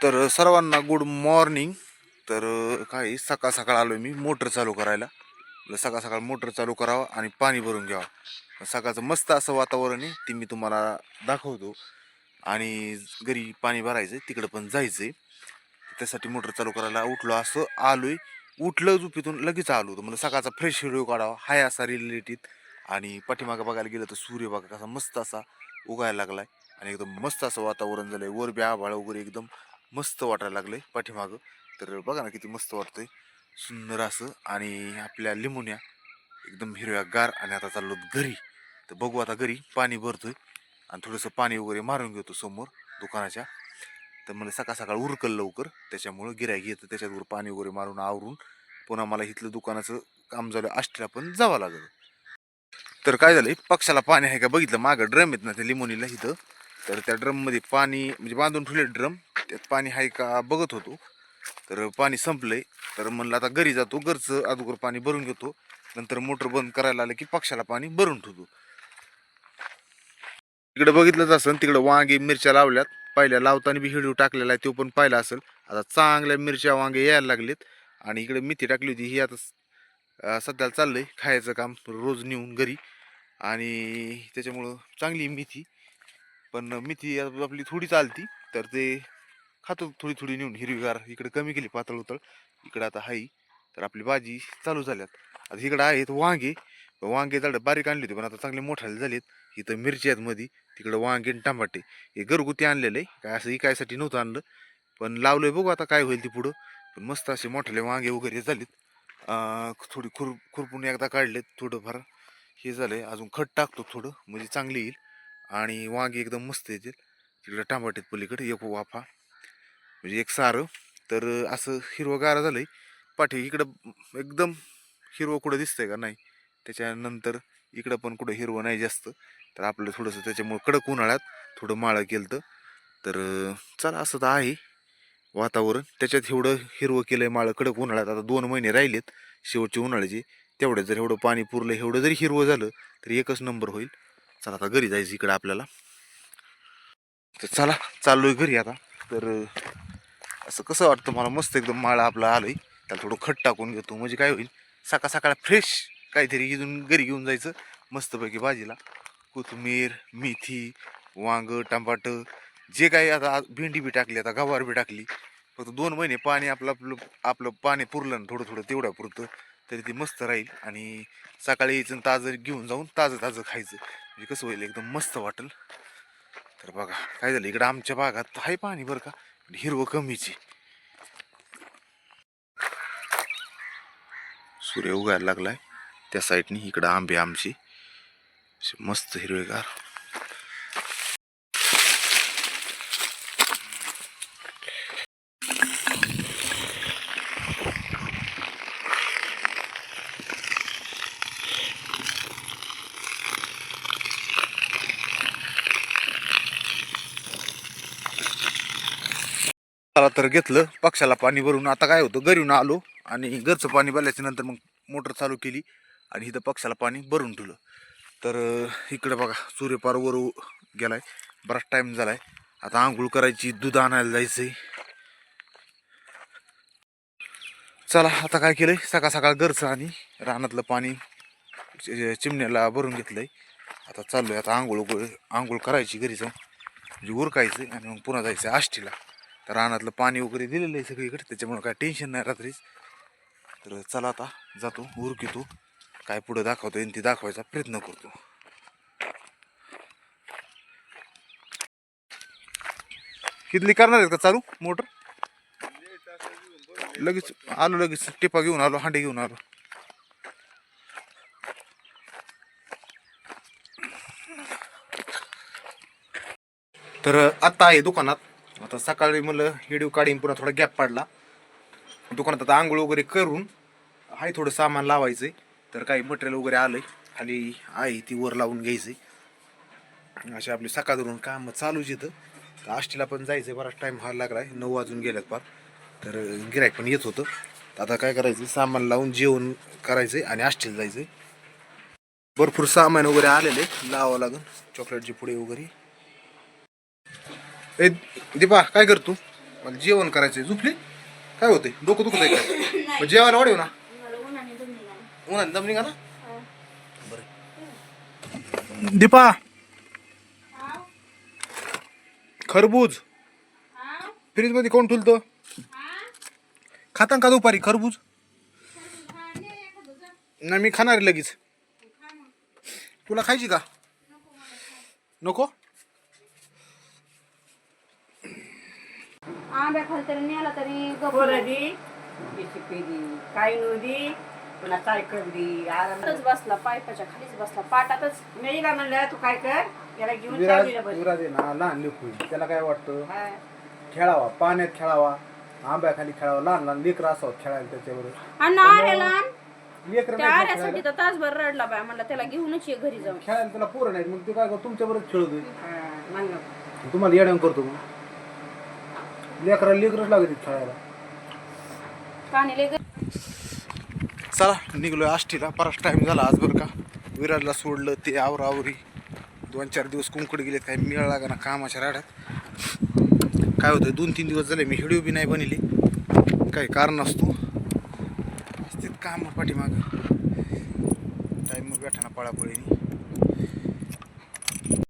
तर सर्वांना good morning तर काय सकाळ सकाळ आलो मी मोटर चालू करायला. सकाळ सकाळ मोटर चालू करावं आणि पाणी भरून घ्यावं. सकाळचं मस्त असं वातावरण आहे ते मी तुम्हाला दाखवतो. आणि घरी पाणी भरायचं आहे तिकडं पण जायचं आहे त्यासाठी मोटर चालू करायला उठलो असं आलो आहे उठलं झोपेतून लगेच आलो. होतो म्हणजे सकाळचा फ्रेश व्हिडिओ काढावा हाय असा रिलेटेड आणि पाठीमागं बघायला गेलं तर सूर्य बघा कसा मस्त असा उगायला लागलाय. आणि एकदम मस्त असं वातावरण झालं आहे वर बी आभाळ वगैरे एकदम मस्त वाटायला लागलं आहे पाठीमागं. तर बघा ना किती मस्त वाटतंय. सुंदर असं आणि आपल्या लिंबुन्या एकदम हिरव्या गार आणि आता चाललो घरी. तर बघू आता घरी पाणी भरतोय. आणि थोडंसं पाणी वगैरे मारून घेतो समोर दुकानाच्या. तर मला सकाळ सकाळ उरकल लवकर. त्याच्यामुळं गिरायक येतं. त्याच्यावर पाणी वगैरे मारून आवरून पुन्हा मला इथलं दुकानाचं काम झालं. आष्टीला पण जावं लागलं. तर काय झालंय? पक्षाला पाणी आहे का बघितलं? मागं ड्रम येत ना त्या लिमोनीला इथं. तर त्या ड्रममध्ये पाणी म्हणजे बांधून ठेवले ड्रम त्यात पाणी आहे का बघत होतो. तर पाणी संपलंय. तर म्हणलं आता घरी जातो घरचं अगोदर पाणी भरून घेतो. नंतर मोटर बंद करायला आलं की पक्षाला पाणी भरून ठेवतो. इकडे बघितलंच असेल तिकडे वांगे मिरच्या लावल्यात. पहिल्या लावताना बी हिडू टाकलेला आहे तो पण पाहिला असेल. आता चांगल्या मिरच्या वांगे यायला लागलेत. आणि इकडे मेथी टाकली होती ही आता सध्याला चाललंय. खायचं काम रोज नेऊन घरी. आणि त्याच्यामुळं चांगली मेथी. पण मेथी आपली थोडी चालती तर ते खातो थोडी थोडी नेऊन. हिरवीगार इकडे कमी केली पातळ उतळ. इकडे आता हाई. तर आपली भाजी चालू झाल्यात. आता इकडे आहेत वांगे. वांगे झाडं बारीक आणली होती पण आता चांगले मोठाले झालेत. इथं मिरची आहेत मध्ये तिकडं वांगे आणि टमाटे. हे घरगुती आणलेलं. आहे काय असं इकायसाठी नव्हतं आणलं. पण लावलंय बघू आता काय होईल ती पुढं. पण मस्त असे मोठाले वांगे वगैरे झालेत. थोडी खुर खुरपून एकदा काढलेत थोडंफार. हे झालंय. अजून खत टाकतो थोडं. म्हणजे चांगली येईल. आणि वांगे एकदम मस्त येतील. तिकडं टांबाटीत पलीकडे एक वाफा. म्हणजे एक सारं. तर असं हिरवं गारा आहे पाठी इकडं एकदम हिरवं कुठं दिसतंय का नाही त्याच्यानंतर इकडं पण कुठं हिरवं नाही जास्त. तर आपलं थोडंसं त्याच्यामुळं कडक उन्हाळ्यात थोडं माळं केलं तर चला असं तर आहे वातावरण. त्याच्यात एवढं हिरवं केलं आहे माळं कडक उन्हाळ्यात. आता दोन महिने राहिलेत शेवटचे उन्हाळ्याचे. तेवढ्यात जर एवढं पाणी पुरलं एवढं जरी हिरवं झालं तर एकच नंबर होईल. चला आता घरी जायचं इकडं आपल्याला. तर चला चाललोय घरी आता. तर असं कसं वाटतं मला मस्त एकदम माळा आपला आलंय. त्याला थोडं खट टाकून घेतो म्हणजे काय होईल सकाळ सकाळ फ्रेश काहीतरी इथून घरी घेऊन जायचं मस्तपैकी भाजीला. कोथिंबीर मेथी वांग टमाट जे काही आता आज भेंडी बी टाकली आता गवार बी टाकली. फक्त दोन महिने पाणी आपलं आपलं आपलं पाणी पुरलं ना थोडं थोडं तेवढ्या पुरतं. तरी ते मस्त राहील आणि सकाळी यायचं ताजं घेऊन जाऊन ताजं ताजं खायचं. म्हणजे कसं होईल एकदम मस्त वाटेल. तर बघा काय झालं? इकडं आमच्या भागात आहे पाणी बरं का? पण हिरवं कमीची. सूर्य उगायला लागलाय. त्या साईडनी इकडं आंबे आमची. मस्त हिरवेगार. हाताला तर घेतलं पक्षाला पाणी भरून. आता काय होतं घरून आलो आणि घरचं पाणी भरल्याच्या नंतर मग मोटर चालू केली आणि इथं पक्षाला पाणी भरून ठेवलं. तर इकडं बघा सूर्यपार वर गेलाय. बराच टाईम झालाय. आता आंघोळ करायची दूध आणायला जायचंय. चला आता काय केलंय? सकाळ सकाळ घरचं आणि रानातलं पाणी चिमण्याला भरून घेतलंय. आता चाललोय. आता आंघोळ आंघोळ करायची घरी जाऊन म्हणजे उरकायचं आणि मग पुन्हा जायचं आष्टीला. रानातलं पाणी वगैरे दिलेलं आहे सगळीकडे त्याच्यामुळे काय टेन्शन नाही रात्रीच. तर चला आता जातो उरकितो. काय पुढं दाखवतो आणि ते दाखवायचा प्रयत्न करतो. कितली करणार आहेत का चालू? मोटर? लगेच आलो लगेच टिपा घेऊन आलो हांडे घेऊन आलो. तर आत्ता आहे दुकानात. आता सकाळी म्हणलं व्हिडिओ काढीन पुन्हा थोडा गॅप पडला. दुकानात आता आंघोळ वगैरे करून आहे थोडं सामान लावायचंय. तर काही मटेरियल वगैरे आलंय. खाली आहे ती वर लावून घ्यायचंय. असे आपले सकाळ धरून काम चालूच येतं तर आष्टीला पण जायचंय बराच टाइम लागला लागलाय. नऊ वाजून गेल्यात फार तर गिरायक पण येत होतं. तर आता काय करायचं सामान लावून जेवण करायचंय आणि आष्टीला जायचंय. भरपूर सामान वगैरे आलेले लावावं लागेल. चॉकलेटची पुडे वगैरे. ए दीपा काय करतो मला जेवण करायचंय. झोपली? काय होतंय? डोकं दुखत आहे काय मग जेवायला वाढव ना. उन्हाने दम निघा ना बरं. दीपा! खरबूज. फ्रीजमध्ये कोण ठुलतो खाता का दुपारी? खरबूज? नाही मी खाणार लगेच. तुला खायची का? नको? आंब्या खाली तरी नेला तरी पिदी काही नदी पुन्हा काय करदी आराम गप्पच बसला पायपाच्या खालीच बसला पाटातच. मी का म्हणलं तू काय कर याला घेऊन विराज चाललीला बस. विराज आहे ना लहान लेकरू त्याला काय वाटतं? हा. खेळावा पाण्यात खेळावा आंब्याखाली खेळावा लहान लहान लेकरं असावं खेळायला त्याच्यावर आणि आर्याला लेकरं त्या नाही आर्यासाठी तर तासभर रडला बाय म्हणलं त्याला घेऊनच ये घरी जाऊन. खेळायला त्याला पोरं नाहीत मग ते काय करतो तुमच्या बरोबर खेळतोय. हा, मग. तुम्हाला येड्यान करतो मग. लेकरा लेकरच लागत खेळायला. पाणी लय चला निघलोय आष्टीला. बराच टाइम झाला आज बरं का. विराजला सोडलं ते आवरा आवरी. दोन चार दिवस कुंकड गेलेत काही मिळ लागा ना कामाच्या राड्यात. काय होतं दोन तीन दिवस झाले मी व्हिडिओ बी नाही बनली. काही कारण असतो. असतेच काम पाठीमाग टाईम भेटा ना पळापळीने.